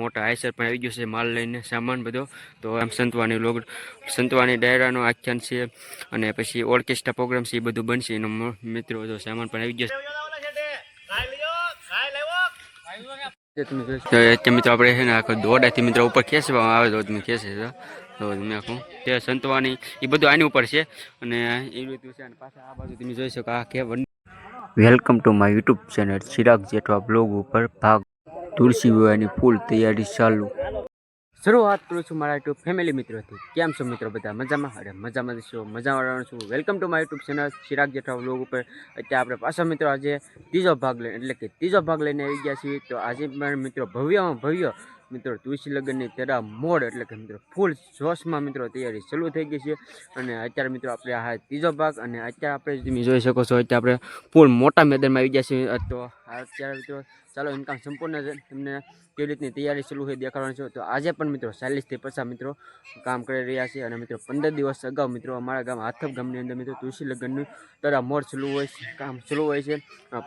મોટા આયસર પણ આવી ગયું છે માલ લઈને સામાન બધો. તો આમ સંતવાની લોગ સંતવાની ડાયરાનો આખ્યાન છે અને પછી ઓર્કેસ્ટ્રા પ્રોગ્રામ છે એ બધું બનશે. એનો મિત્રો બધો સામાન પણ આવી ગયો છે. મિત્રો આપણે છે ને આખો દોડાથી મિત્રો ઉપર ખેંચવામાં આવે તો તમે ખેંચે છે તો તમે આખું તે સંતવાની એ બધું આની ઉપર છે. અને એ રીતનું છે અને પાછા આ બાજુ તમે જોઈ શકો આ કે welcome to my YouTube channel Chirag Jethwa blog ઉપર ભાગ તુલસી વિવાહની ફૂલ તૈયારી ચાલુ. શરૂઆત કરું છું મારા યુટ્યુબ ફેમિલી મિત્રોથી. કેમ છો મિત્રો બધા? મજામાં? અરે, મજામાં છો. મજામાં છું. Welcome to my YouTube channel Chirag Jetha blog ઉપર. અત્યારે આપણે પાછા મિત્રો આજે ત્રીજો ભાગ લઈને એટલે કે ત્રીજો ભાગ લઈને આવી ગયા છીએ. તો આજે મારા મિત્રો ભવ્યમાં ભવ્ય મિત્રો, તુલસી લગ્નની તેરા મોડ એટલે કે મિત્રો, ફૂલ જોશમાં મિત્રો તૈયારી શરૂ થઈ ગઈ છે. અને અત્યારે મિત્રો આપણે આ ત્રીજો ભાગ અને અત્યારે આપણે તમે જોઈ શકો છો, અત્યારે આપણે ફૂલ મોટા મેદાનમાં આવી ગયા છીએ. તો અત્યારે મિત્રો ચાલો ઇન્કમ સંપૂર્ણ. તમને કેવી રીતની તૈયારી શરૂ થઈ દેખાડવાની છે. તો આજે પણ મિત્રો ચાલીસથી પચાસ મિત્રો કામ કરી રહ્યા છે અને મિત્રો પંદર દિવસ અગાઉ મિત્રો અમારા ગામ હાથપ ગામની અંદર મિત્રો તુલસી લગ્નનું તરા મોડ શરૂ હોય છે, કામ શરૂ હોય છે.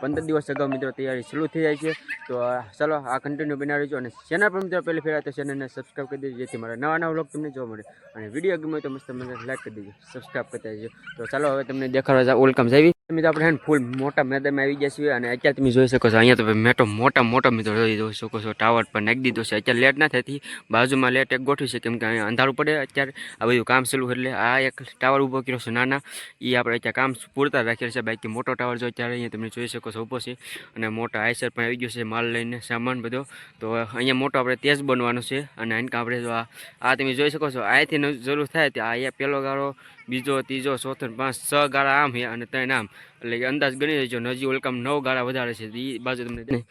પંદર દિવસ અગાઉ મિત્રો તૈયારી શરૂ થઈ જાય છે. તો ચાલો આ કન્ટિન્યુ બનાવી અને ચેનલ પર મિત્રો પહેલી ફેર તો ચેનલને સબસ્ક્રાઈબ કરી દેજો, જેથી મારા નવા નવા વ્લોગ તમને જોવા મળે. અને વીડિયો ગમે તો મસ્ત મને લાઈક કરી દેજો સબસ્ક્રાઈબ કરતા દેજો તો ચાલો, હવે તમને દેખાડવા ઓલકમ જાવી. મિત્રો આપણે હે ફૂલ મોટા મેદાનમાં આવી ગયા છીએ અને અત્યારે તમે જોઈ શકો છો, અહીંયા તો મેટો મોટા મોટો મિત્રો જોઈ શકો છો ટાવર પર નાખી દીધો છે. અત્યારે લેટ ના થતી બાજુમાં લેટ એક ગોઠવી છે કેમ કે અહીંયા અંધારું પડે અત્યારે. આ બધું કામ ચાલુ એટલે આ એક ટાવર ઊભો કર્યો છે નાના. એ આપણે અત્યારે કામ પૂરતા રાખેલ છે. બાકી મોટો ટાવર જો અત્યારે અહીંયા તમે જોઈ શકો છો ઊભો છે અને મોટા આયસર પણ આવી ગયો છે, માલ લઈને સામાન બધો. તો અહીંયા મોટો આપણે તેજ બનવાનો છે અને આનકા આપણે જો આ આ તમે જોઈ શકો છો. અહીંથી જરૂર થાય તો અહીંયા પહેલો ગાળો બીજો, ત્રીજો, ચોથો પાંચ, છ ગાળા આમ છે અને ત્રણ આમ. એટલે અંદાજ ગણી લેજો, નજી ઓલકામ નવ ગાળા વધારે છે. એ બાજુ તમને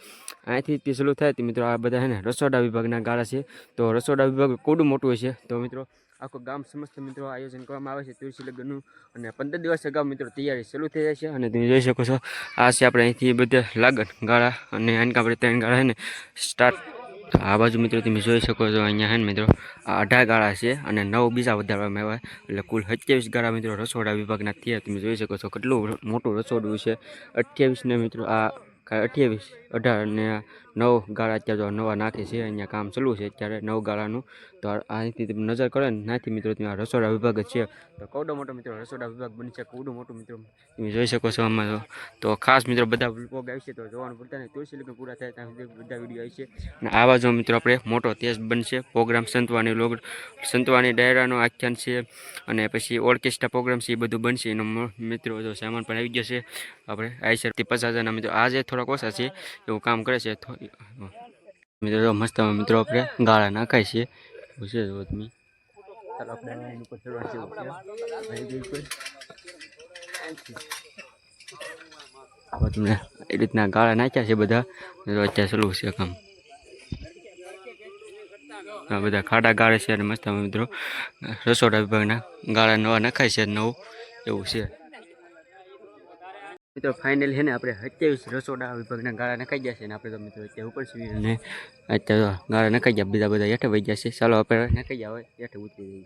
અહીંથી તે શરૂ થાય તે મિત્રો આ બધા ને રસોડા વિભાગના ગાળા છે. તો રસોડા વિભાગ કોડું મોટું છે. તો મિત્રો આખું ગામ સમસ્ત મિત્રો આયોજન કરવામાં આવે છે તુલસી લગ્નનું. અને પંદર દિવસ અગાઉ મિત્રો તૈયારી શરૂ થઈ જાય છે. અને તમે જોઈ શકો છો, આ છે આપણે અહીંથી બધા લાગણ ગાળા અને આનકા આપણે ત્રણ ગાળા ને સ્ટાર્ટ તો આ બાજુ મિત્રો તમે જોઈ શકો છો, અહીંયા હે ને મિત્રો અઢાર ગાળા છે અને નવ બીજા વધારવામાં આવ્યા એટલે કુલ સત્યાવીસ ગાળા મિત્રો રસોડા વિભાગના થયા. તમે જોઈ શકો છો કેટલું મોટું રસોડું છે. અઠ્યાવીસ ને મિત્રો આ, અઠ્યાવીસ, અઢાર અને નવ ગાળા અત્યારે નવા નાખે છે, અહીંયા કામ ચાલુ છે અત્યારે નવ ગાળાનું તો અહીંથી તમે નજર કરો ને, નાથી મિત્રો, ત્યાં રસોડા વિભાગ છે. તો કવડો મોટો મિત્રો રસોડા વિભાગ બની છે, કવડું મોટું મિત્રો. તમે જોઈ શકો છો આમાં તો. ખાસ મિત્રો બધા વ્લોગ આવશે તો જોવાનું પડતા નહીં. તુલસી લગ્ન પૂરા થાય ત્યાં બધા વીડિયો આવશે અને આવા જો મિત્રો આપણે મોટો તેજ બનશે, પ્રોગ્રામ સંતવાની લોગ સંતવાની ડાયરાનો આખ્યાન છે, અને પછી ઓર્કેસ્ટ્રા પ્રોગ્રામ છે, એ બધું બનશે. એનો મિત્રો જો સામાન પણ આવી જશે આપણે આઈસરથી પચાસ હજારના મિત્રો આજે થોડાક ઓછા છે, એવું કામ કરે છે. મિત્રો મસ્ત મિત્રો આપણે ગાળા નાખાય છે. એવું છે જો તમે. તમને એ રીતના ગાળા નાખ્યા છે બધા. અત્યારે ચાલુ છે કામ. બધા ખાડા ગાળે છે અને મસ્ત મિત્રો, રસોડા વિભાગના ગાળા નવા નખાય છે નવું. એવું છે. મિત્રો ફાઇનલ છે ને આપણે સત્યાવીસ રસોડા વિભાગના ગાળા નખાઈ છે ને આપણે તો મિત્રો અત્યારે ઉપર છીએ અને અત્યારે ગાળા નખાઈ ગયા બીજા બધા હેઠે વહી છે. ચાલો આપણે નખાઈ ગયા, હવે હેઠે ઉતરી જઈએ.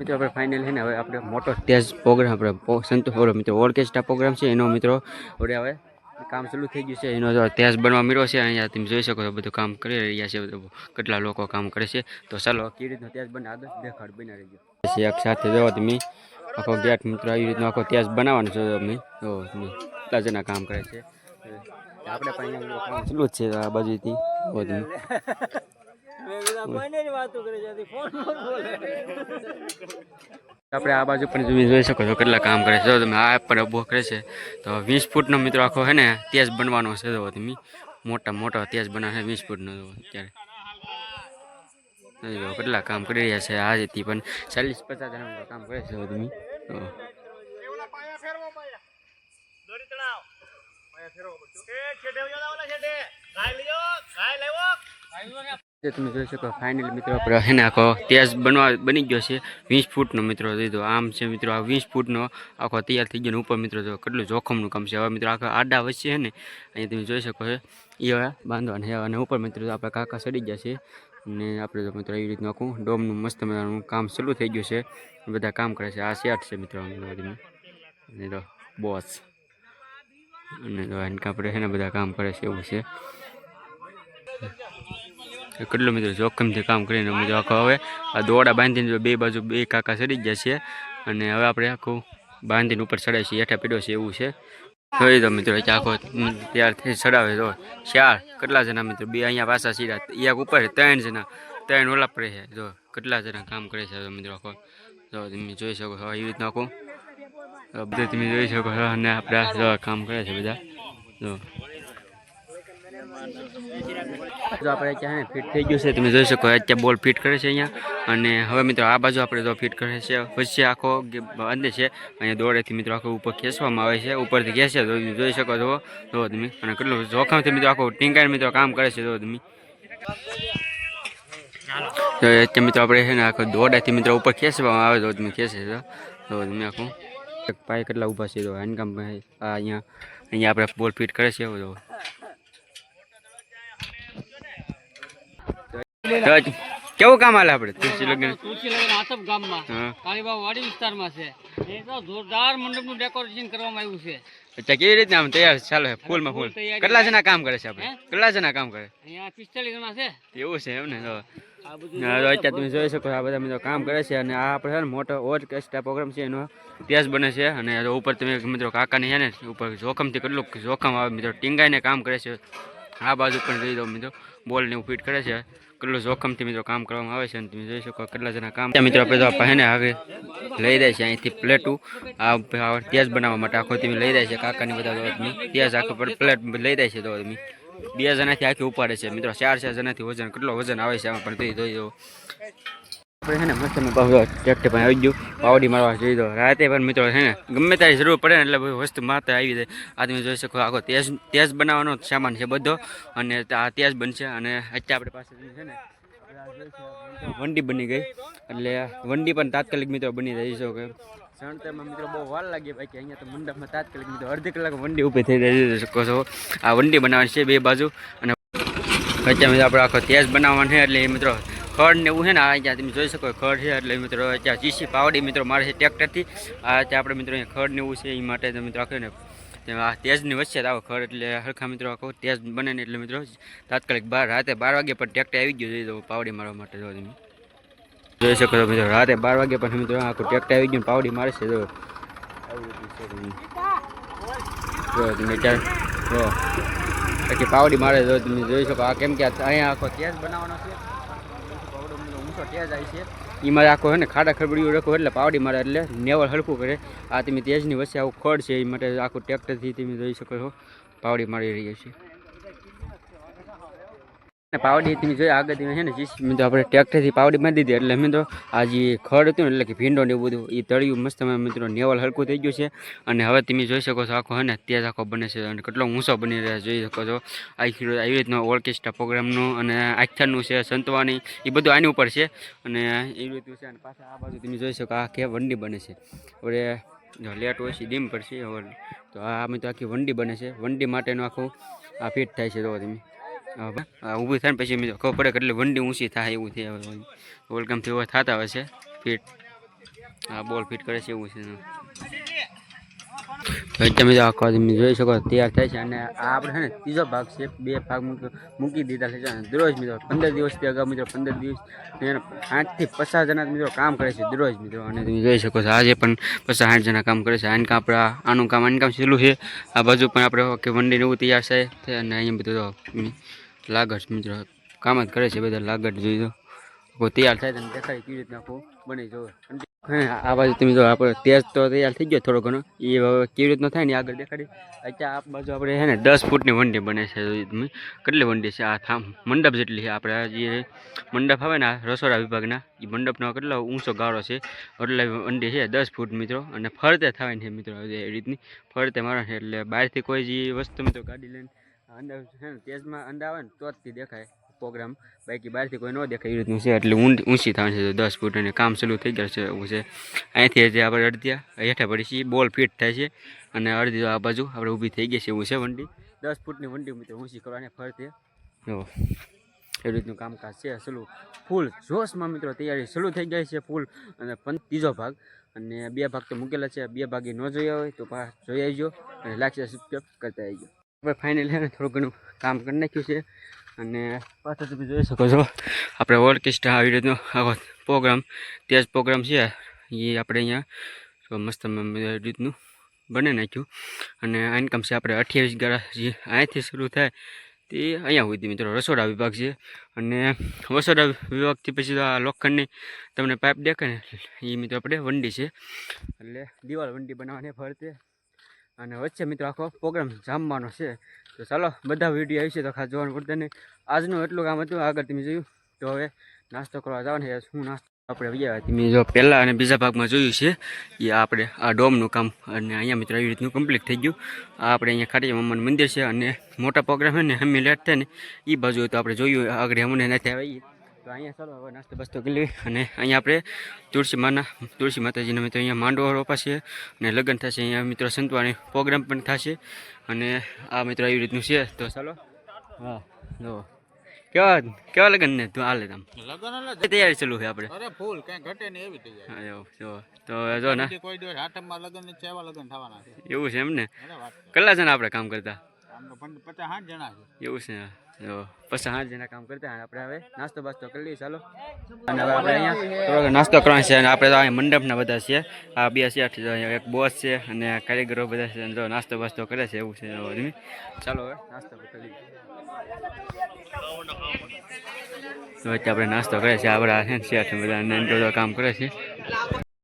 મિત્રો, આપણે ફાઇનલ છે ને હવે આપણે મોટો સ્ટેજ પ્રોગ્રામ આપણે સંતોષ મિત્રો ઓર્કેસ્ટ્રા પ્રોગ્રામ છે એનો મિત્રો. હવે હવે કામ ચાલુ થઈ ગયું છે, એનો તેજ બનવા મળ્યો છે, અહીંયા તમે જોઈ શકો છો, બધું કામ કરી રહ્યા છે કેટલા લોકો કામ કરે છે. તો ચાલો, કેવી રીતનો તેજ બને આગળ દેખાડ બની રહી પછી એક સાથે જવા તમે. આખો ગેટ મિત્રો, આવી રીતનો આખો તેજ બનાવવાનો છો તમે. જો તમે જણા કામ કરે છે. આપણે પણ અહીંયા કામ જ છે આ બાજુથી બધું. આપણે આ બાજુ પણ તમે જોઈ શકો છો કેટલા કામ કરે છે. તમે આ પણ ઊભો કરે છે, તો વીસ ફૂટનો મિત્રો આખો છે ને તેજ બનવાનો છે. જો તમે મોટા મોટો તેજ બનાવે વીસ ફૂટનો. જો અત્યારે. કેટલા કામ કરી રહ્યા છે આજથી પણ ચાલીસ પચાસ જણા કામ કરે છે. તમે તો જે તમે જોઈ શકો ફાઇનલ મિત્રો આપણે આખો તેજ બનવા બની ગયો છે વીસ ફૂટનો મિત્રો દીધો આમ છે મિત્રો આ વીસ ફૂટનો આખો તૈયાર થઈ ગયો ઉપર મિત્રો જો કેટલું જોખમનું કામ છે. હવે મિત્રો આખા આડા વચ્ચે છે ને અહીંયા તમે જોઈ શકો છો એ હવે બાંધવાના અને ઉપર મિત્રો આપણે કાકા સડી ગયા છે અને આપણે તો મિત્રો એવી રીતનું આખું ડોમનું મસ્ત મજાનું કામ ચાલુ થઈ ગયું છે. બધા કામ કરે છે. આ સેટ છે મિત્રો તમે અને બોસ અને તો આપણે છે ને બધા કામ કરે છે એવું છે. કેટલું મિત્રો જોખમથી કામ કરીને મજા આખો હવે આ દોડા બાંધીને બે બાજુ બે કાકા ચડી ગયા છે અને હવે આપણે આખું બાંધીને ઉપર ચડાવીએ છીએ, હેઠા પીડો છે એવું છે. જોઈ દો મિત્રો કે આખો ત્યાર થઈ ચડાવે તો ચાર કેટલા જણા મિત્રો, બે અહીંયા પાછા સીડા એક ઉપર ત્રણ જણા, ત્રણ ઓલા પડે છે. જો કેટલા જણા કામ કરે છે મિત્રો આખો. જો તમે જોઈ શકો છો એવી રીતના આખું બધું તમે જોઈ શકો છો અને આપણે જો કામ કરે છે બધા. જો. જો આપણે ક્યાં ફિટ થઈ ગયું છે, તમે જોઈ શકો અત્યારે બોલ ફિટ કરે છે અહીંયા. અને હવે મિત્રો આ બાજુ આપણે તો ફિટ કરે છે, વચ્ચે આખો અંદર છે. અહીંયા દોડેથી મિત્રો આખો ઉપર ખેંચવામાં આવે છે, ઉપરથી ખેંચે તો જોઈ શકો છો. જો તમે, અને કેટલું જોખમથી મિત્રો આખો ટીંગાઈને મિત્રો કામ કરે છે, જો તમે. તો અત્યારે મિત્રો આપણે છે ને આખો દોડાથી મિત્રો ઉપર ખેંચવામાં આવે તો તમે ખેંચે છે. તો તમે આખું. એક પાય કેટલા ઊભા છે તો હેન્ડકામ આ અહીંયા અહીંયા આપણે બોલ ફિટ કરે છે તો તો કેવું કામ હાલે આપણે? તુલસી લગ્ન? તુલસી લગ્ન આસબ ગામમાં. હા. વાડી વિસ્તારમાં છે. એ તો જોરદાર મંડપનું ડેકોરેશન કરવામાં આવ્યું છે. અચ્છા કેવી રીતના આમ તૈયાર ચાલે ફૂલ ફૂલમાં ફૂલ કેટલા જણા કામ કરે છે આપણે? કેટલા જણા કામ કરે? અહીંયા પિસ્તાલીસ જણા છે. એવું છે એમ ને અત્યારે તમે જોઈ શકો આ બધા મિત્રો કામ કરે છે અને આ આપણે છે ને મોટો ઓર્કેસ્ટ્રા પ્રોગ્રામ છે એનો ઇતિહાસ બને છે અને ઉપર તમે મિત્રો કાકાની છે ને ઉપર જોખમથી કેટલું જોખમ આવે મિત્રો ટીંગાઈને કામ કરે છે. આ બાજુ પણ જોઈ દો મિત્રો બોલ ને એવું ફિટ કરે છે. કેટલું જોખમથી મિત્રો કામ કરવામાં આવે છે અને તમે જોઈ શકો કેટલા જણા કામ મિત્રો આપણે તો આપણે ને હવે લઈ જાય છે અહીંથી પ્લેટું. આ ઇતિહાસ બનાવવા માટે આખો તમે લઈ જાય છે કાકાની બધા તમે ઇતિહાસ આખો પર પ્લેટ લઈ જાય છે તો તમે બે જણાથી આખી ઉપાડે છે. મિત્રો, ચાર ચાર જણાથી વજન, કેટલો વજન આવે છે આમાં? પણ તે જોઈ આપણે છે ને મસ્ત મેં ટ્રેક્ટર પણ આવી ગયું. પાવડી મારવા જોઈ દો રાતે પણ મિત્રો છે ને ગમે ત્યારે જરૂર પડે ને એટલે વસ્તુ માતા આવી જાય. આ તમે જોઈ શકો આખો તેજ તેજ બનાવવાનો સામાન છે બધો. અને આ તેજ બનશે અને અત્યારે આપણી પાસે છે ને વંડી બની ગઈ. એટલે વંડી પણ તાત્કાલિક મિત્રો બની રહી છે કે બહુ વાર લાગી બાકી અહીંયા તો મંડપમાં તાત્કાલિક મિત્રો અડધી કલાક વંડી ઊભી થઈ રહી શકો છો. આ વંડી બનાવવાની છે બે બાજુ અને આપણે આખો તેજ બનાવવાનો છે એટલે મિત્રો ખડ ને એવું છે ને અહીંયા તમે જોઈ શકો ખડ છે એટલે મિત્રો અત્યારે ચીસી પાવડી મિત્રો મારે છે ટ્રેક્ટરથી. આ અત્યારે આપણે મિત્રો અહીંયા ખડ ને એવું છે, એ માટે મિત્રો આખો ને આ તેજની વચ્ચે આવો ખડ એટલે હરખા મિત્રો આખો તેજ બને ને એટલે મિત્રો તાત્કાલિક બાર, રાતે બાર વાગે પણ ટ્રેક્ટર આવી ગયું જોઈ દો પાવડી મારવા માટે જો તમે. જોઈ શકો છો મિત્રો, રાતે બાર વાગે પણ મિત્રો આખું ટ્રેક્ટર આવી ગયું પાવડી મારે છે જો તમે. પાવડી મારે જો તમે જોઈ શકો, આ કેમ કે અહીંયા આખો તેજ બનાવવાનો છે. ઊંચો એ મારે આખો છે ને ખાડા ખરબડીયું રાખો એટલે પાવડી મારે એટલે નેવળ હલકું કરે. આ તમે તેજની વચ્ચે આવું ખડ છે એ માટે આખું ટ્રેક્ટરથી તમે જોઈ શકો છો, પાવડી મારી રહી છે. ને પાવડી તમે જોઈ આગળ તમે છે ને જીસ તો આપણે ટ્રેક્ટરથી પાવડી બાંધી દીધી એટલે મિત્રો આ જે ખડ હતું ને, એટલે કે ભીંડો ને એવું બધું એ તળિયું મસ્ત મિત્રો નેવલ હલકું થઈ ગયું છે. અને હવે તમે જોઈ શકો છો, આખો હે ને તેજ આખો બને છે, અને કેટલો ઊંચો બની રહ્યા જોઈ શકો છો. રોજ આવી રીતનો ઓર્કેસ્ટ્રા પ્રોગ્રામનું અને આખ્યાનનું છે સંતવાની એ બધું આની ઉપર છે. અને એવી રીતનું છે, અને પાછા આ બાજુ તમે જોઈ શકો, આ કે વંડી બને છે. હવે જો લેટ હોય છે, ડીમ પડશે, હવે તો આ મિત્રો આખી વંડી બને છે. વંડી માટેનું આખું આ ફિટ થાય છે તો તમે. ઊભી થાય ને પછી મિત્રો ખબર પડે કેટલી વંડી ઊંચી થાય એવું છે. હવે વેલકમથી એવા થતા હોય છે. ફિટ હા બોલ ફિટ કરે છે એવું છે. તમે આખો જોઈ શકો, તૈયાર થાય છે. અને આ આપણે છે ને ત્રીજો ભાગ છે. બે ભાગ મૂકી દીધા છે. અને દરરોજ મિત્રો, પંદર દિવસથી અગાઉ મિત્રો, પંદર દિવસ આઠથી પચાસ જણા મિત્રો કામ કરે છે દરરોજ મિત્રો. અને તમે જોઈ શકો છો, આજે પણ પચાસ આઠ જણા કામ કરે છે. આને આપણા, આનું કામ આનું કામ છેલ્લું છે. આ બાજુ પણ આપણે વંડીને એવું તૈયાર છે. અને અહીંયા બધું લાગટ મિત્રો. કામ જ કરે છે બધા લાગટ જોઈ દો તૈયાર થાય તો દેખાય કેવી રીતના આખું બની હા, આ બાજુ તમે જો આપણે તેજ તો તૈયાર થઈ ગયો થોડો ઘણો. એ હવે કેવી રીતનો થાય ને આગળ દેખાડી. અત્યારે આ બાજુ આપણે છે ને દસ ફૂટની વંડી બને છે. તમે કેટલી વંડી છે? આ થામ મંડપ જેટલી છે આપણે. જે મંડપ આવે ને રસોડા વિભાગના એ મંડપનો કેટલો ઊંચો ગાળો છે. એટલે વંડી છે, દસ ફૂટ મિત્રો. અને ફરતે થાય છે મિત્રો, એ રીતની. ફરતે મારે એટલે બહારથી કોઈ જે વસ્તુ મિત્રો ગાડી લઈને અંદર છે ને, તેજમાં અંદર આવે ને તો જ દેખાય પ્રોગ્રામ બાકી બહારથી કોઈ ન દેખાય, એ રીતનું છે. એટલે ઊંચી થવાની છે. દસ ફૂટ અને કામ ચાલુ થઈ ગયું છે એવું છે. અહીંથી જે આપણે અડધ્યા હેઠા પડી છે બોલ ફિટ થાય છે. અને અડધી આ બાજુ આપણે ઊભી થઈ ગઈ છે એવું છે વંડી. દસ ફૂટની વંડી મિત્રો ઊંચી કરવાની ફરતે જો, એ રીતનું કામકાજ છે. સલું ફૂલ જોશમાં મિત્રો તૈયારી સલુ થઈ ગઈ છે ફૂલ. અને ત્રીજો ભાગ. અને બે ભાગ તો મૂકેલા છે. બે ભાગ ન જોયા હોય તો પાછા જોઈ આવજો. અને લાગશે સબસ્ક્રાઈબ કરતા આવજો. આપણે ફાઇનલ છે થોડું ઘણું કામ કરી નાખ્યું છે. અને પાછળ તમે જોઈ શકો છો, આપણે ઓર્કેસ્ટ્રા આવી રીતનો આખો પ્રોગ્રામ તે જ પ્રોગ્રામ છે. એ આપણે અહીંયા મસ્ત રીતનું બની નાખ્યું. અને આ ઇન્કમ છે આપણે અઠ્યાવીસ ગાળા જે અહીંયાથી શરૂ થાય તે અહીંયા સુધી મિત્રો, રસોડા વિભાગ છે. અને રસોડા વિભાગથી પછી આ લોખંડની તમને પાઇપ દેખાય ને એ મિત્રો આપણે વંડી છે. એટલે દિવાલ વંડી બનાવવાની ફરતે અને વચ્ચે મિત્રો આખો પ્રોગ્રામ જામવાનો છે. તો ચાલો, બધા વીડિયો આવી છે તો ખાસ જોવાનું પડતા નહીં. આજનું એટલું કામ હતું, આગળ તમે જોયું. તો હવે નાસ્તો કરવા જવાનું છે. શું નાસ્તો? આપણે ગયા. તમે જો પહેલાં અને બીજા ભાગમાં જોયું છે. એ આપણે આ ડોમનું કામ અને અહીંયા મિત્રો એવી રીતનું કમ્પ્લીટ થઈ ગયું. આ આપણે અહીંયા ખાટી મમ્માનું મંદિર છે અને મોટા પ્રોગ્રામ છે ને, અમે લેટ થાય ને એ બાજુ તો આપણે જોયું આગળ અમને નથી આવીએ તો અહીંયા ચાલો હવે નાસ્તો બસ્તો કરી અને અહીંયા આપણે તુલસી માના તુલસી માતાજીના મિત્રો અહીંયા માંડવો રોપાશે અને લગ્ન થશે અહીંયા મિત્રો સંતવાણી પ્રોગ્રામ પણ થશે. અને આ મિત્રો એવી રીતનું છે. તો ચાલો. હા જો કેવા કેવા લગ્ન ને? તું હાલે તમ લગન તૈયારી ચાલુ છે આપણે. અરે ફૂલ કઈ ઘટે ને એવી એવું જો તો જો ને. કોઈ દિવસ આઠમમાં લગન છે એવા લગન થવાના છે. એવું છે એમ ને? કેટલા જણા આપણે કામ કરતા? પચાસ જણા એવું છે જો પછી સાત જણા કામ કરતા આપણે હવે નાસ્તો બાસ્તો કરી લઈએ ચાલો. અને હવે આપણે અહીંયા થોડોક નાસ્તો કરવાનો છે અને આપણે તો અહીંયા મંડપના બધા છે. આ બે છે એક બોસ છે અને કારીગરો બધા છે જો નાસ્તો બાસ્તો કરે છે એવું છે ચાલો હવે નાસ્તો કરી લઈએ. આપણે નાસ્તો કરે છે આપણા છે બધા કામ કરે છે.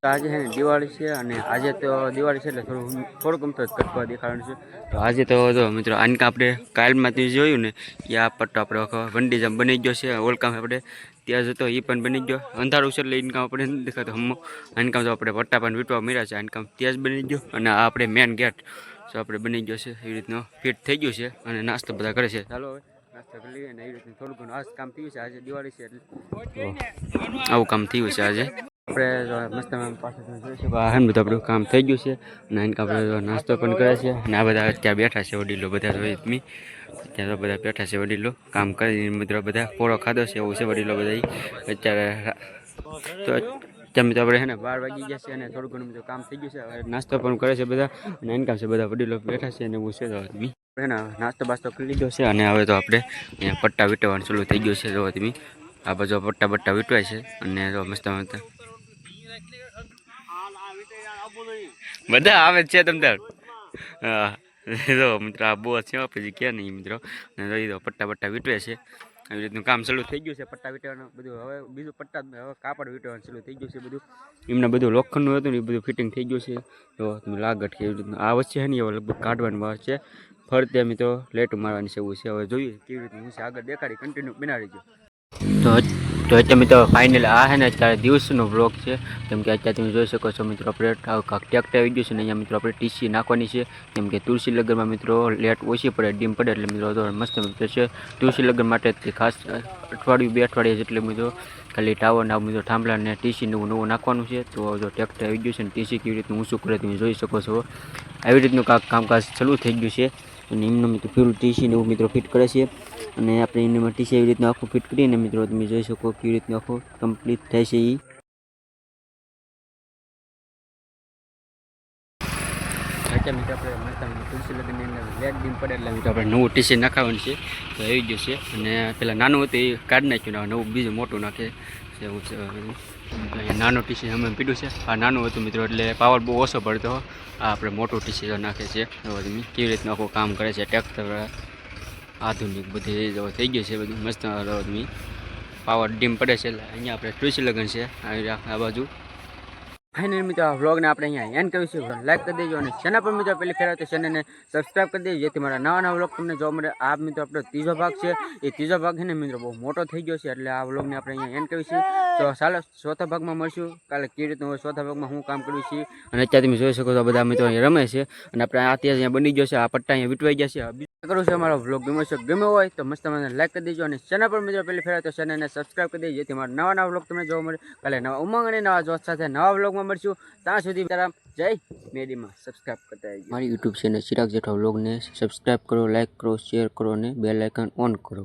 આજે છે દિવાળી છે અને આજે તો દિવાળી છે એટલે થોડું થોડુંક ગમતો કટકો દેખાડવાનું છે. તો આજે તો જો મિત્રો આનકા આપણે કાયલમાંથી જોયું ને એ આ પટ્ટો આપણે વંડી જેમ બની ગયો છે ઓલકામ આપણે ત્યાં જતો એ પણ બની ગયો. અંધારું છે એટલે ઇનકામ આપણે નથી દેખાતો હમો આનકામ તો આપણે પટ્ટા પણ વીટવા મળ્યા છે આનકામ ત્યાં જ બની ગયો અને આ આપણે મેન ગેટ તો આપણે બની ગયો છે એવી રીતનો ફિટ થઈ ગયું છે અને નાસ્તો બધા કરે છે. ચાલો હવે નાસ્તો કરી લઈએ અને એવી રીતનું થોડું ઘણું આ કામ થયું છે, આજે દિવાળી છે એટલે. આવું કામ થયું છે આજે. આપણે મસ્ત આમ પાછળ તમે જોઈ શકો બધું આપણું કામ થઈ ગયું છે. અને એના આપણે નાસ્તો પણ કરે છે. અને આ બધા ત્યાં બેઠા છે વડીલો બધા જોઈએ ત્યાં તો બધા બેઠા છે વડીલો, કામ કરીને મિત્રો બધા પોળો ખાધો છે, એવું છે વડીલો બધા. અત્યારે તો ત્યાં મિત્રો આપણે છે ને બાર વાગી ગયા છે અને થોડું ઘણું બધું કામ થઈ ગયું છે. હવે નાસ્તો પણ કરે છે બધા. અને એન છે બધા વડીલો બેઠા છે અને એવું છે તો તમે આપણે નાસ્તો બાસ્તો કરી લીધો છે અને હવે તો આપણે પટ્ટા વીટવાનું ચાલુ થઈ ગયું છે જો તમે. આ બાજુ પટ્ટા બટ્ટા વીટવાય છે અને જો મસ્ત મસ્ત બધા આવે છે તમ તાર. હા. જો મિત્રો, આ બોસ છે પછી કે નહીં મિત્રો. અને દો પટ્ટા પટ્ટા વીટવે છે. આવી રીતનું કામ ચાલુ થઈ ગયું છે, પટ્ટા વીટવાનું બધું. હવે બીજું પટ્ટા, હવે કાપડ વીટવાનું ચાલુ થઈ ગયું છે બધું. એમને બધું લોખંડનું હતું ને એ બધું ફિટિંગ થઈ ગયું છે. તો તમે લાગટ કે એવી રીતનું. આ વચ્ચે છે ને હવે લગભગ કાઢવાનું વાર છે. ફરતે અમે તો લેટ મારવાની છે એવું છે. હવે જોઈએ કેવી રીતનું હું છે. આગળ દેખાડી કન્ટિન્યુ બનાવી જો તો તો અત્યારે મિત્રો ફાઇનલ આ છે ને અત્યારે દિવસનો બ્લોક છે. કેમ કે અત્યારે તમે જોઈ શકો છો મિત્રો આપણે ટેક્ટ આવી ગયું છે ને અહીંયા મિત્રો આપણે ટીસી નાખવાની છે. કેમ કે તુલસી લગ્નમાં મિત્રો લેટ ઓછી પડે, ડીમ પડે એટલે મિત્રો મસ્ત મિત્રો છે. તુલસી લગ્ન માટે ખાસ અઠવાડિયું, બે અઠવાડિયા જેટલે મિત્રો ખાલી ટાવર ના મિત્રો થાંભલા ને ટીસી નવું નવું નાખવાનું છે. તો જો ટેક્ટ આવી ગયું છે ને ટીસી કેવી રીતનું ઊંચું કરે તમે જોઈ શકો છો. આવી રીતનું કાંક કામકાજ ચાલુ થઈ ગયું છે. અને એમનો મિત્રો ફ્યુલ ટીસી ને એવું મિત્રો ફિટ કરે છે. અને આપણે એમનામાં ટીસી એવી રીતનું આખું ફિટ કરીને મિત્રો તમે જોઈ શકો કેવી રીતનું આખું કમ્પ્લીટ થાય છે એ અત્યારે મિત્રો, આપણે મળતા તુલસી લગ્નની અંદર લેટ ડીમ પડે એટલે મિત્રો આપણે નવું ટીસી નાખાવાનું છે. તો આવી ગયું છે. અને પેલા નાનું હતું એ કાઢી નાખ્યું નવું બીજું મોટું નાખે છે. એવું છે. નાનું ટીસી અમે પીડ્યું છે. આ નાનું હતું મિત્રો, એટલે પાવર બહુ ઓછો પડતો આ આપણે મોટું ટીસી નાખે છે. કેવી રીતનું આખું કામ કરે છે, ટ્રેક્ટર, આધુનિક બધી થઈ ગયું છે બધું. મસ્ત તમે પાવર ડીમ પડે છે, એટલે અહીંયા આપણે તુલસી લગ્ન છે. આ બાજુ. ફાઇનલ મિત્રો, આ વ્લોગને આપણે અહીંયા એન્ડ કરીશું. લાઈક કરી દેજો અને ચેનલ પર, મિત્રો, પહેલી ફેર તો ચેનલને સબસ્ક્રાઈબ કરી દેજો. જેથી મારા નવા નવા વ્લોગ તમને જોવા મળે. આ, મિત્રો, આપણો ત્રીજો ભાગ છે. એ ત્રીજો ભાગ છે ને, મિત્રો, બહુ મોટો થઈ ગયો છે, એટલે આ વ્લોગને આપણે અહીંયા એન્ડ કરીશું. તો ચાલો, ચોથા ભાગમાં મળશું. કાલે કેવી રીતનું હોય ચોથા ભાગમાં હું કામ કરું છું. અને અત્યારે તમે જોઈ શકો છો બધા મિત્રો અહીંયા રમે છે. અને આપણે આ અત્યારે અહીંયા બની ગયો છે. આ પટ્ટા અહીંયા વીટવાઈ ગયા છે. કરું છું અમારો વ્લોગ ગમે છે ગમે હોય તો મસ્ત મને લાઈક કરી દેજો અને ચેનલ પર મિત્રો પહેલી ફેરા તો ચેનલને સબસ્ક્રાઈબ કરી દેજો, જેથી મારા નવા નવા વ્લોગ તમને જોવા મળે. કાલે નવા ઉમંગ અને નવા જોશ સાથે નવા વ્લોગમાં મળશું. ત્યાં સુધી તારા જય મેડીમાં સબસ્ક્રાઈબ કરતા રહેજો. મારી યુટ્યુબ ચેનલ ચિરાગ જેઠા વ્લોગને સબસ્ક્રાઈબ કરો લાઈક કરો શેર કરો અને બેલ આઇકન ઓન કરો.